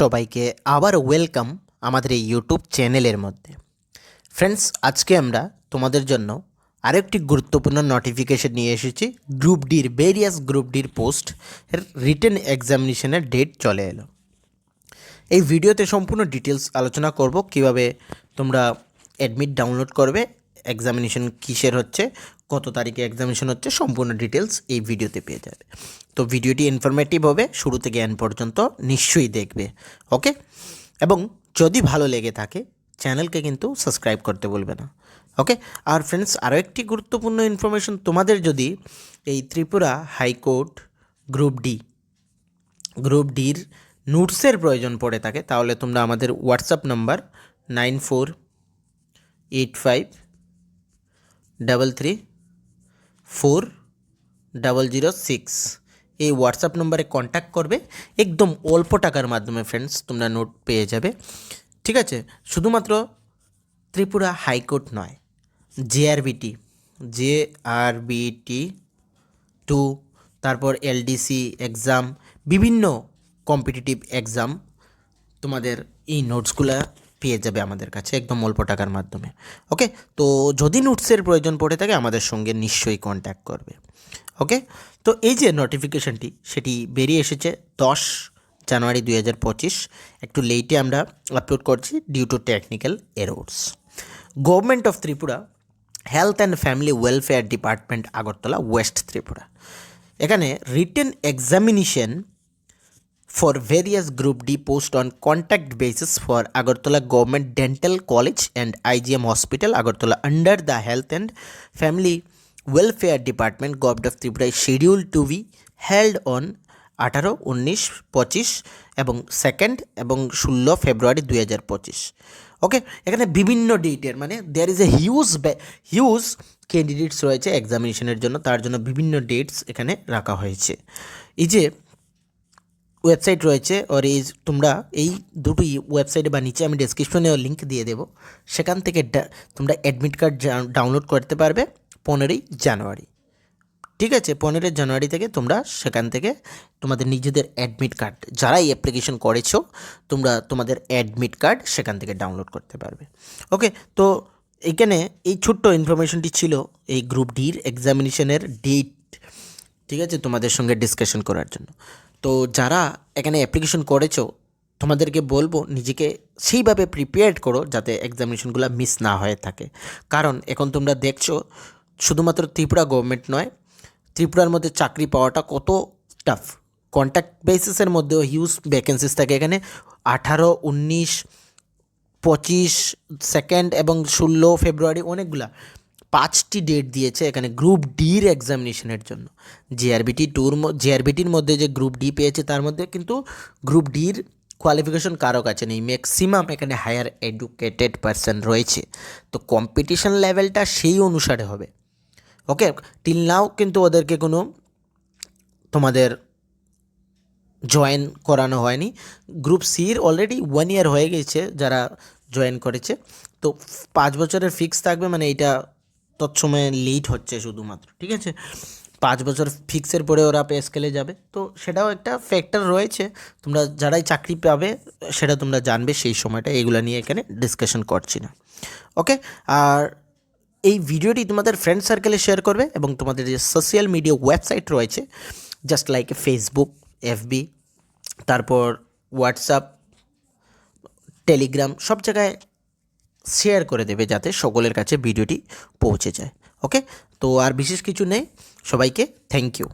সবাইকে আবার ওয়েলকাম আমাদের এই ইউটিউব চ্যানেলের মধ্যে। ফ্রেন্ডস আজকে আমরা তোমাদের জন্য আরেকটি গুরুত্বপূর্ণ নোটিফিকেশন নিয়ে এসেছি। গ্রুপ ডির ভেরিয়াস গ্রুপ ডির পোস্ট এর রিটেন এক্সামিনেশনের ডেট চলে এলো। এই ভিডিওতে সম্পূর্ণ ডিটেলস আলোচনা করব, কীভাবে তোমরা অ্যাডমিট ডাউনলোড করবে এক্সামিনেশন কিসের হচ্ছে কত তারিখে এক্সামিনেশন হচ্ছে, সম্পূর্ণ ডিটেলস এই ভিডিওতে পেয়ে যাবে। তো ভিডিওটি ইনফরমেটিভ হবে, শুরু থেকে এন্ড পর্যন্ত নিশ্চয়ই দেখবে ওকে এবং যদি ভালো লেগে থাকে চ্যানেলকে কিন্তু সাবস্ক্রাইব করতে বলবে না ওকে আর ফ্রেন্ডস আরও একটি গুরুত্বপূর্ণ ইনফরমেশন তোমাদের যদি এই Tripura high court group D group ডির নোটসের প্রয়োজন পড়ে থাকে, তাহলে তোমরা আমাদের WhatsApp number nine four eight five double three four double zero six এই হোয়াটসঅ্যাপ নম্বরে কন্ট্যাক্ট করবে। একদম অল্প টাকার মাধ্যমে ফ্রেন্ডস তোমরা নোট পেয়ে যাবে। ঠিক আছে? শুধুমাত্র ত্রিপুরা হাইকোর্ট নয় JRBT J R BT two তারপর এলডিসি এক্সাম বিভিন্ন কম্পিটিটিভ এক্সাম তোমাদের এই নোটসগুলো পেয়ে যাবে আমাদের কাছে একদম অল্প টাকার মাধ্যমে। ওকে তো যদি নোটসের প্রয়োজন পড়ে থাকে, আমাদের সঙ্গে নিশ্চয়ই কন্ট্যাক্ট করবে। ওকে তো এই যে নোটিফিকেশনটি সেটি বেরিয়ে এসেছে দশ জানুয়ারি দুই হাজার পঁচিশ। একটু লেটে আমরা আপলোড করছি due to technical errors government of Tripura health and family welfare department Agartala west Tripura. এখানে written examination for various group D post on contact basis for Agartala Government Dental College and IGM Hospital Agartala under the Health and Family Welfare Department Government of Tripura scheduled to be held on আঠারো উনিশ পঁচিশ এবং second এবং ষোলো ফেব্রুয়ারি দুই হাজার পঁচিশ ওকে এখানে বিভিন্ন ডেটের মানে there is a huge huge candidates রয়েছে এক্সামিনেশনের জন্য তার জন্য বিভিন্ন ডেটস এখানে রাখা হয়েছে এই যে ওয়েবসাইট রয়েছে ওর এই তোমরা এই দুটোই ওয়েবসাইটে বা নিচে আমি ডেসক্রিপশনে লিঙ্ক দিয়ে দেবো। সেখান থেকে তোমরা অ্যাডমিট কার্ড ডাউনলোড করতে পারবে পনেরোই জানুয়ারি। ঠিক আছে, পনেরোই জানুয়ারি থেকে তোমরা সেখান থেকে তোমাদের নিজেদের অ্যাডমিট কার্ড যারাই অ্যাপ্লিকেশন করেছ, তোমরা তোমাদের অ্যাডমিট কার্ড সেখান থেকে ডাউনলোড করতে পারবে। ওকে তো এইখানে এই ছোট্ট ইনফরমেশনটি ছিল এই গ্রুপ ডির এক্সামিনেশনের ডেট ঠিক আছে, তোমাদের সঙ্গে ডিসকাশন করার জন্য। তো যারা এখানে অ্যাপ্লিকেশন করেছ, তোমাদেরকে বলব নিজেকে সেইভাবে প্রিপেয়ার্ড করো যাতে এক্সামিনেশনগুলো মিস না হয়ে থাকে। কারণ এখন তোমরা দেখছ, শুধুমাত্র ত্রিপুরা গভর্নমেন্ট নয়, ত্রিপুরার মধ্যে চাকরি পাওয়াটা কত টাফ কন্ট্যাক্ট বেসিসের মধ্যেও হিউজ ভ্যাকেন্সিস থাকে এখানে। আঠারো, উনিশ, পঁচিশ সেকেন্ড এবং ষোলো ফেব্রুয়ারি অনেকগুলা। পাঁচটি ডেট দিয়েছে এখানে গ্রুপ ডির এক্সামিনেশনের জন্য। জিআরবিটি টুর জিআরবিটির মধ্যে যে গ্রুপ ডি পেয়েছে, তার মধ্যে কিন্তু গ্রুপ ডির কোয়ালিফিকেশন কারও কাছে নেই ম্যাক্সিমাম এখানে হায়ার এডুকেটেড পার্সন রয়েছে। তো কম্পিটিশন লেভেলটা সেই অনুসারে হবে। ওকে টিল নাও কিন্তু ওদেরকে কোনো তোমাদের জয়েন করানো হয়নি। গ্রুপ সির অলরেডি ওয়ান ইয়ার হয়ে গেছে যারা জয়েন করেছে। তো পাঁচ বছরের ফিক্স থাকবে মানে এটা তৎসময়ে লেট হচ্ছে শুধুমাত্র, ঠিক আছে? পাঁচ বছর ফিক্সের পরে ওরা পে স্কেলে যাবে। তো সেটাও একটা ফ্যাক্টর রয়েছে। তোমরা যারাই চাকরি পাবে, সেটা তোমরা জানবে সেই সময়টা এগুলো নিয়ে এখানে ডিসকাশন করছি না। ওকে আর এই ভিডিওটি তোমাদের ফ্রেন্ড সার্কেলে শেয়ার করবে এবং তোমাদের যে সোশ্যাল মিডিয়া ওয়েবসাইট রয়েছে জাস্ট লাইক ফেসবুক এফবি তারপর হোয়াটসঅ্যাপ টেলিগ্রাম সব জায়গায় শেয়ার করে দেবে যাতে সকলের কাছে ভিডিওটি পৌঁছে যায়। ওকে তো আর বিশেষ কিছু নেই। সবাইকে থ্যাংক ইউ